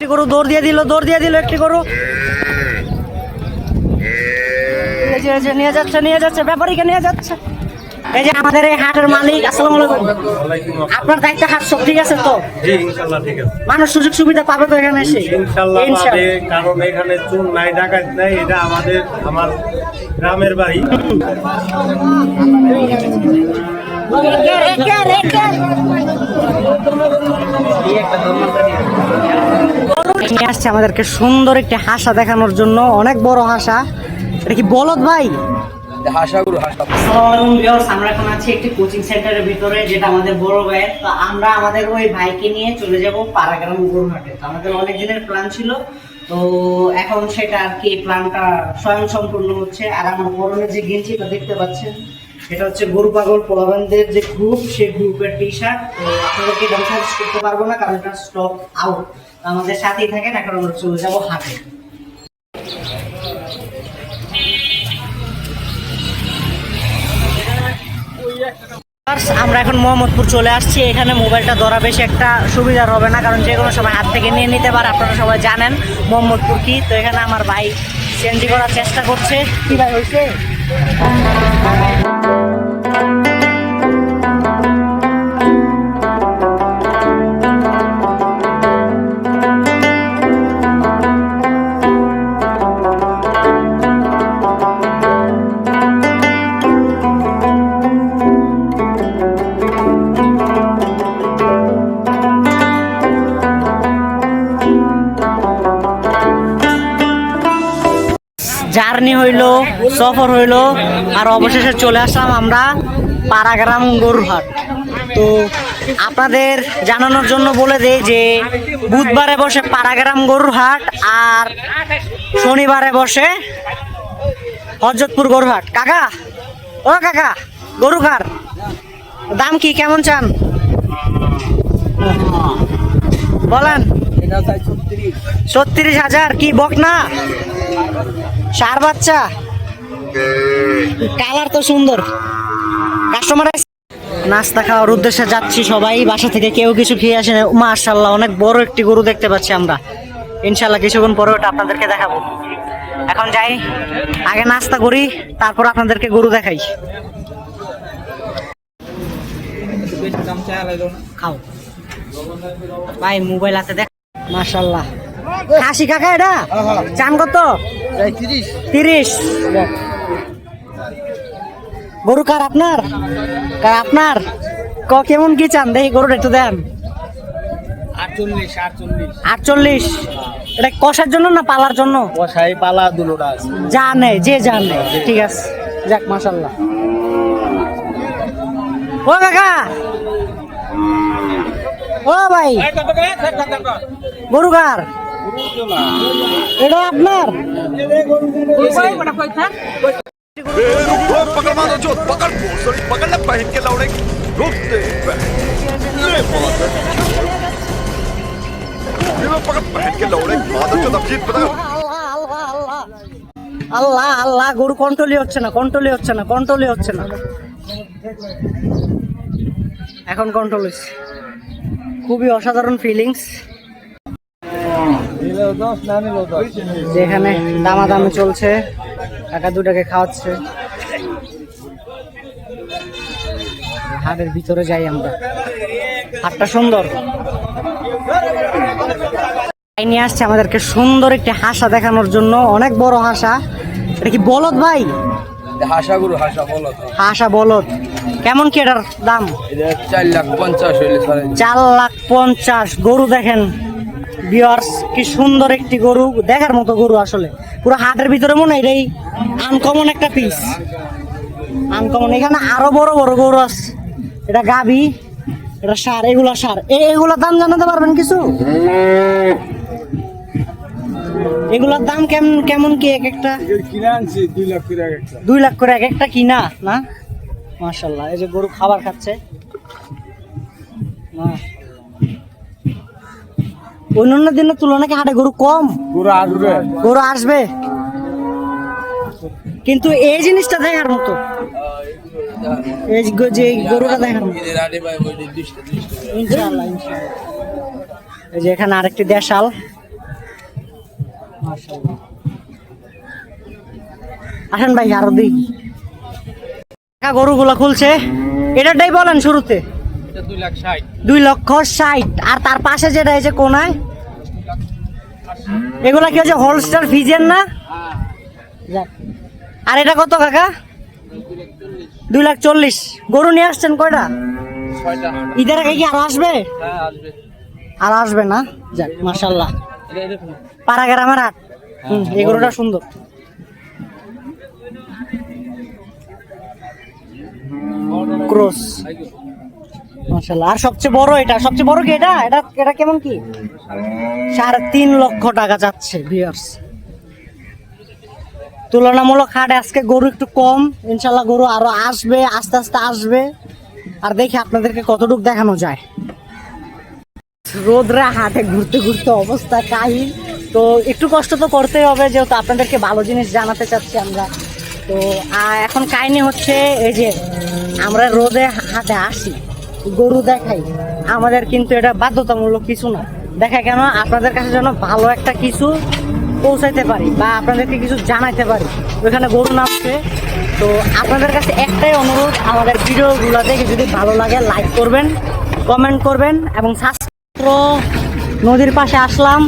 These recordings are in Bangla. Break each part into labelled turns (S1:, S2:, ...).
S1: একটি গরু দৌড় দিয়ে দিল দৌড় দিয়ে দিল একটি গরু। নিয়ে যাচ্ছে নিয়ে যাচ্ছে ব্যাপারীকে নিয়ে যাচ্ছে। এই যে আমাদের এই হাটের মালিক আসসালামু আলাইকুম। আপনার দায়িত্ব হাট সব ঠিক আছে তো?
S2: জি ইনশাল্লাহ ঠিক আছে।
S1: মানুষ সুযোগ সুবিধা পাবে তো এখানে এসে।
S2: পাবে কারণ এখানে চুন নাই ডাকাত নাই এটা আমাদের আমার গ্রামের বাড়ি।
S1: নিয়ে আসছে আমাদেরকে সুন্দর একটি হাসা দেখানোর জন্য অনেক বড় হাসা। এটা কি বলদ ভাই? এখন আছি একটি কোচিং সেন্টারের ভিতরে, যেটা আমাদের তো আমরা আমাদের ওই ভাইকে নিয়ে চলে তো আমাদের অনেক দিনের প্ল্যান ছিল, তো এখন সেটা আর কি প্ল্যানটা হচ্ছে। আর আমার যে দেখতে পাচ্ছেন হচ্ছে গরু পাগল পোলাবানদের যে গ্রুপ সেই গ্রুপের টি শার্ট তো আপনাদেরকে করতে পারব না, কারণ আউট আমাদের সাথেই থাকেন, এখন আমরা চলে যাব হাটে। আমরা এখন মোহাম্মদপুর চলে আসছি। এখানে মোবাইলটা ধরা বেশি একটা সুবিধার হবে না, কারণ যে কোনো সময় হাত থেকে নিয়ে নিতে পারে, আপনারা সবাই জানেন মোহাম্মদপুর কি। তো এখানে আমার ভাই চেঞ্জ করার চেষ্টা করছে। কি ভাই হয়েছে জার্নি হইল, সফর হইল, আর অবশেষে চলে আসলাম আমরা পাড়াগ্রাম গরুহাট তো আপনাদের জানানোর জন্য বলে দেই যে, বুধবারে বসে পাড়াগ্রাম গরুহাট আর শনিবারে বসে হজরতপুর গরুহাট কাকা? ও কাকা গরু দাম কি, কেমন চান? বলেন। ছত্রিশ হাজার, কি বক না সার বাচ্চা। কালার তো সুন্দর। কাস্টমার নাস্তা খাওয়ার উদ্দেশ্যে যাচ্ছি সবাই। বাসা থেকে কেউ কিছু খেয়ে আসে না। মার্শাল্লাহ অনেক বড় একটি গরু দেখতে পাচ্ছি আমরা। ইনশাল্লাহ কিছুক্ষণ পরে ওটা আপনাদেরকে দেখাবো। এখন যাই, আগে নাস্তা করি, তারপর আপনাদেরকে গরু দেখাই। খাও। ভাই, মোবাইল আছে দেখ। মার্শাল্লাহ খাসি কাকা এটা? চান কত? তিরিশ। গরু কার আপনার? কার আপনার? ক কেমন কি চান? দেখি গরুটা একটু দেন।
S3: আটচল্লিশ
S1: এটা কষার জন্য না পালার জন্য?
S3: কষাই পালা দুলোটা আছে।
S1: জানে যে জানে। ঠিক আছে। যাক মাসাল্লাহ ও কাকা! ও ভাই! গরু কার? এটা আপনার
S4: पकड़ मारो जो पकड़ भोसड़ी पकड़ ले पहन के लौड़े रुक दे ये बात है ये लो पकड़ पहन के लौड़े मादर जो तबजीत पता
S1: আল্লাহ আল্লাহ গরু কন্ট্রোলই হচ্ছে না কন্ট্রোলই হচ্ছে না কন্ট্রোলই হচ্ছে না এখন কন্ট্রোল হচ্ছে খুবই অসাধারণ ফিলিংস যেখানে দামাদামি চলছে টাকা দুটাকে খাওয়াচ্ছে। হাটের ভিতরে যাই আমরা। হাটটা সুন্দর। নিয়ে আসছে আমাদেরকে সুন্দর একটি হাসা দেখানোর জন্য অনেক বড় হাসা। এটা কি বলদ ভাই?
S3: হাসা বলো
S1: হাসা বলদ। কেমন কি এটার দাম?
S3: চার লাখ পঞ্চাশ
S1: চার লাখ পঞ্চাশ। গরু দেখেন। বিয়ার্স কি সুন্দর একটি গরু দেখার মতো গরু আসলে। পুরো হাটের ভিতরে মনে হয় এটাই আনকমন একটা পিস আনকমন এখানে আরও বড় বড় গরু আছে। এটা গাবি এটা সার এগুলা সার। এগুলার দাম জানাতে পারবেন কিছু? এগুলার দাম কেমন কেমন কি এক একটা?
S3: কিনে আনছি দুই লাখ করে একটা।
S1: দুই লাখ করে এক একটা কিনা না? মাশাল্লাহ এই যে গরু খাবার খাচ্ছে। না। অন্যান্য দিনের তুলনায় কি হাটে গরু কম?
S3: পুরো আসবে।
S1: গরু আসবে? কিন্তু এই জিনিসটা দেখার মতো। এই যে- গরুটা দেখার মতো। ইনশাআল্লাহ ইনশাআল্লাহ। এই যে এখানে আরেকটি দেশাল। আসেন ভাই আরও দিই। গরুগুলা খুলছে। এটাটাই বলেন শুরুতে।
S3: দুই
S1: লক্ষ ষাট। আর তার পাশে যেটা হয়েছে কোনায় এগুলা কি হচ্ছে হোলস্টার ফিজের না? আর এটা কত কাকা? দুই লাখ চল্লিশ। গরু নিয়ে আসছেন কয়টা? ঈদের আগে কি আর আসবে?
S3: হ্যাঁ
S1: আর আসবে না? যাক মাসাল্লাহ পাড়া গ্রামের হাট। হুম এই গরুটা সুন্দর। ক্রস। মাসাল্লাহ আর সবচেয়ে বড় এটা, সবচেয়ে বড় কি এটা? এটা এটা কেমন কি? সাড়ে তিন লক্ষ টাকা যাচ্ছে ভিউয়ার্স তুলনামূলক হাট আজকে গরু একটু কম। ইনশাল্লাহ গরু আরও আসবে, আস্তে আস্তে আসবে। আর দেখি আপনাদেরকে কতটুকু দেখানো যায়। রোদরা হাটে ঘুরতে ঘুরতে অবস্থা কাহিল। তো একটু কষ্ট তো করতেই হবে, যেহেতু আপনাদেরকে ভালো জিনিস জানাতে চাচ্ছি আমরা। তো এখন কাহিনী হচ্ছে, এই যে আমরা রোদে হাটে আসি। গরু দেখাই, আমাদের কিন্তু এটা বাধ্যতামূলক কিছু না। দেখা কেন আপনাদের কাছে যেন ভালো একটা কিছু পৌঁছাইতে পারি বা আপনাদেরকে কিছু জানাইতে পারি। ওইখানে গরু নামছে। তো আপনাদের কাছে একটাই অনুরোধ, আমাদের ভিডিওগুলো দেখে যদি ভালো লাগে লাইক করবেন কমেন্ট করবেন এবং শাস্ত্র নদীর পাশে আসলাম।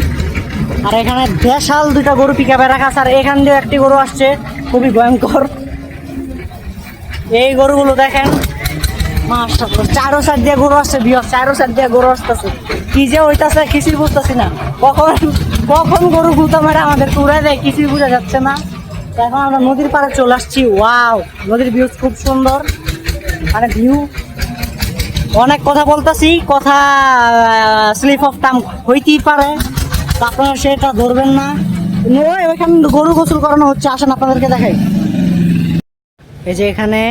S1: আর এখানে দেশাল দুইটা গরু পিকাপে রাখা আছে, আর এখান দিয়ে একটি গরু আসছে, খুবই ভয়ঙ্কর। এই গরুগুলো দেখেন চারো সাইড দিয়ে গরু আসছে চারো সাইড দিয়ে গরু আসতেছে। কি যে হইতাছে না। কখন কখন গরু আমাদের দেয় বোঝা যাচ্ছে না। এখন আমরা নদীর পাড়ে চলে আসছি। ওয়াও, নদীর ভিউ খুব সুন্দর। মানে ভিউ অনেক কথা বলতেছি, কথা স্লিপ অফ টাম হইতেই পারে। আপনারা সেটা ধরবেন না। ওই, ওইখানে গরু গোসল করানো হচ্ছে, আসেন আপনাদেরকে দেখাই। এই যে এখানে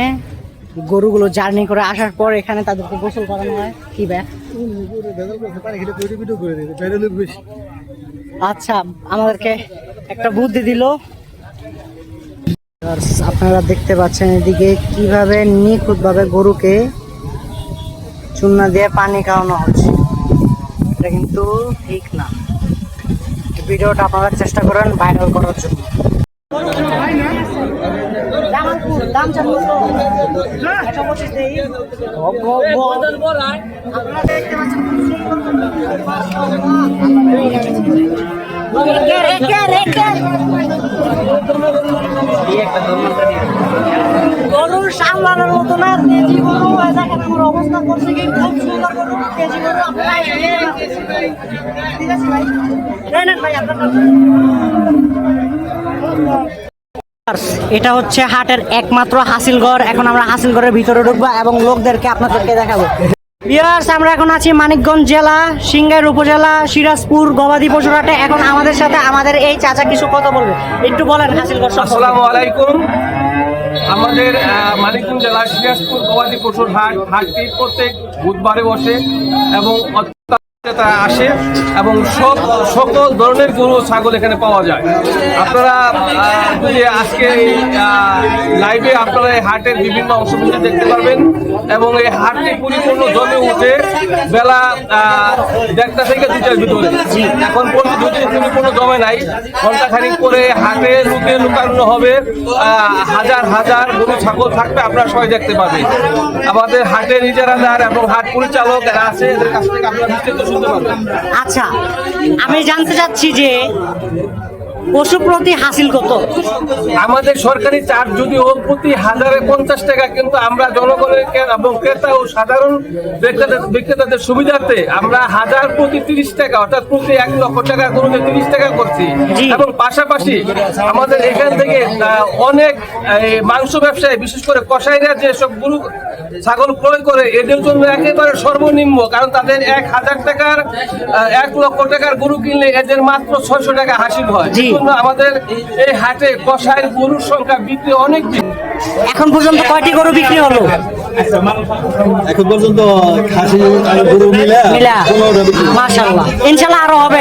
S1: গরুগুলো জার্নি করে আসার পর এখানে তাদেরকে গোসল করানো হয়। কি ব্যাগ আচ্ছা আমাদেরকে একটা বুদ্ধি দিল। আপনারা দেখতে পাচ্ছেন এদিকে কীভাবে নিখুঁত ভাবে গরুকে চুনা দিয়ে পানি খাওয়ানো হচ্ছে। এটা কিন্তু ঠিক না। ভিডিওটা আপনারা চেষ্টা করেন ভাইরাল করার জন্য। দাম চালু একশো পঁচিশ দেই। আপনারা দেখতে পাচ্ছেন একের, একের, একের। গরুর সামলানোর মতো না কেজি গরু দেখেন আমার অবস্থা করছে কি? খুব সুন্দর গরু কেজি গরু আপনারা ঠিক আছে ভাই? ভাই আপনার এটা হচ্ছে হাটের একমাত্র হাসিলগড় এখন আমরা হাসিলগড়ের ভিতরে ঢুকবো এবং লোকদেরকে আপনাদেরকে দেখাবো। বিয়ার্স আমরা এখন আছি মানিকগঞ্জ জেলা, সিংগাইর উপজেলা, সিরাজপুর, গবাদি পশুর হাটে। এখন আমাদের সাথে আমাদের এই চাচা কিছু কথা বলবে। একটু বলেন হাসিলগড়।
S5: আসসালামু আলাইকুম। আমাদের মানিকগঞ্জ জেলার সিরাজপুর গবাদি পশুর হাট, হাটটি প্রত্যেক বুধবারে বসে এবং তারা আসে এবং সব সকল ধরনের গরু ছাগল এখানে পাওয়া যায়। আপনারা যদি আজকে এই লাইভে আপনারা এই হাটের বিভিন্ন অংশগুলি দেখতে পারবেন এবং এই হাটটি পরিপূর্ণ জমে উঠে বেলা দেড়টা থেকে দুটার ভিতরে। এখন পর্যন্ত পরিপূর্ণ জমে নাই ঘণ্টা খানিক পরে হাটে লুকে লুকানো হবে হাজার হাজার গরু ছাগল থাকবে, আপনারা সবাই দেখতে পাবেন। আমাদের হাটের ইজারাদার এবং হাট পরিচালক যারা আছে, এদের কাছ থেকে আপনারা পারবেন
S1: আচ্ছা আমি জানতে চাচ্ছি যে পশু প্রতি হাসিল কত?
S5: আমাদের সরকারি চার্জ যদিও প্রতি হাজারে পঞ্চাশ টাকা কিন্তু আমরা জনগণের এবং ক্রেতা ও সাধারণ বিক্রেতা- বিক্রেতাদের সুবিধার্থে আমরা হাজার প্রতি তিরিশ টাকা অর্থাৎ প্রতি এক লক্ষ টাকা গরুতে তিরিশ টাকা করছি। এবং পাশাপাশি আমাদের এখান থেকে অনেক মাংস ব্যবসায়ী বিশেষ করে কসাইরা যে সব গরু ছাগল ক্রয় করে এদের জন্য একেবারে সর্বনিম্ন কারণ তাদের এক হাজার টাকার এক লক্ষ টাকার গরু কিনলে এদের মাত্র ছয়শো টাকা হাসিল হয়। এই জন্য আমাদের এই হাটে কষায় গরুর সংখ্যা বিক্রি অনেক
S1: এখন পর্যন্ত কয়টি গরু বিক্রি হলো?
S6: এখন পর্যন্ত খাসি আর গরু মিলে
S1: মিলা।
S6: পনেরোটা বিক্রি
S1: আরও হবে।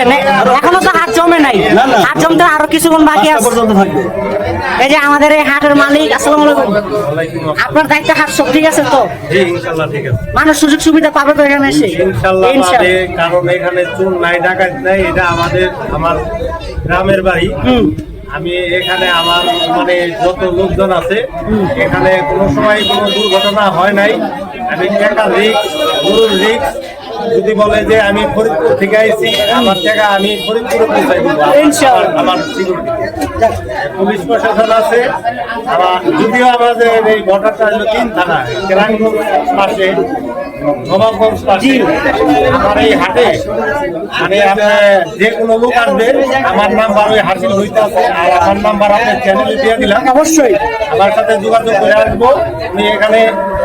S1: এখনও তো হাত জমে নাই। হাট জমতে আরও কিছুক্ষণ বাকি আছে।
S6: পর্যন্ত থাকবে।
S1: এই যে আমাদের এই হাটের মালিক আসসালামু আলাইকুম। আপনার দায়িত্ব হাট সব ঠিক আছে তো?
S2: জি ইনশাল্লাহ ঠিক আছে।
S1: মানুষ সুযোগ সুবিধা পাবে তো এখানে এসে।
S2: পাবে কারণ এখানে চুন নাই ডাকাত নাই এটা আমাদের আমার গ্রামের বাড়ি।
S1: হুম।
S2: আমি এখানে আমার মানে যত লোকজন আছে এখানে কোনো সময় কোনো দুর্ঘটনা হয় নাই। আমি টাকা রিক্স গরুর রিক্স যদি বলে যে আমি ফরিদপুর থেকে আইছি আমার টাকা আমি ফরিদপুরে পৌঁছাই দেবো আমার পুলিশ প্রশাসন আছে। আমার যদিও আমাদের এই বর্ডারটা হলো তিন থানা কেরানগঞ্জ পাশে। নবাবগঞ্জ আমার এই হাটে মানে আপনার যে কোনো লোক আসবে আমার নাম্বার ওই হাসিল হইতে আছে আর আমার নাম্বার আপনার চ্যানেলে দিয়ে দিলাম।
S1: অবশ্যই।
S2: আমার সাথে যোগাযোগ করে আসব আমি এখানে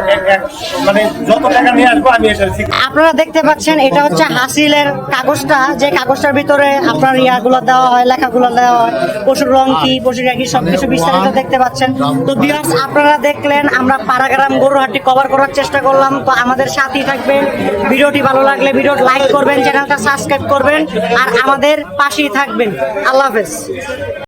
S2: এক- এক- মানে যত টাকা নিয়ে আসব আমি এটা
S1: আপনারা দেখতে পাচ্ছেন এটা হচ্ছে হাসিলের কাগজটা যে কাগজটার ভিতরে আপনার ইয়াগুলো দেওয়া হয় লেখাগুলো দেওয়া হয় পশুর রং কি পশুর কি সবকিছু বিস্তারিত দেখতে পাচ্ছেন। তো ভিউয়ার্স আপনারা দেখলেন আমরা পাড়াগ্রাম গরুহাটি কভার করার চেষ্টা করলাম। তো আমাদের সাথেই থাকবেন। ভিডিওটি ভালো লাগলে ভিডিও লাইক করবেন, চ্যানেলটা সাবস্ক্রাইব করবেন, আর আমাদের পাশেই থাকবেন। আল্লাহ হাফেজ।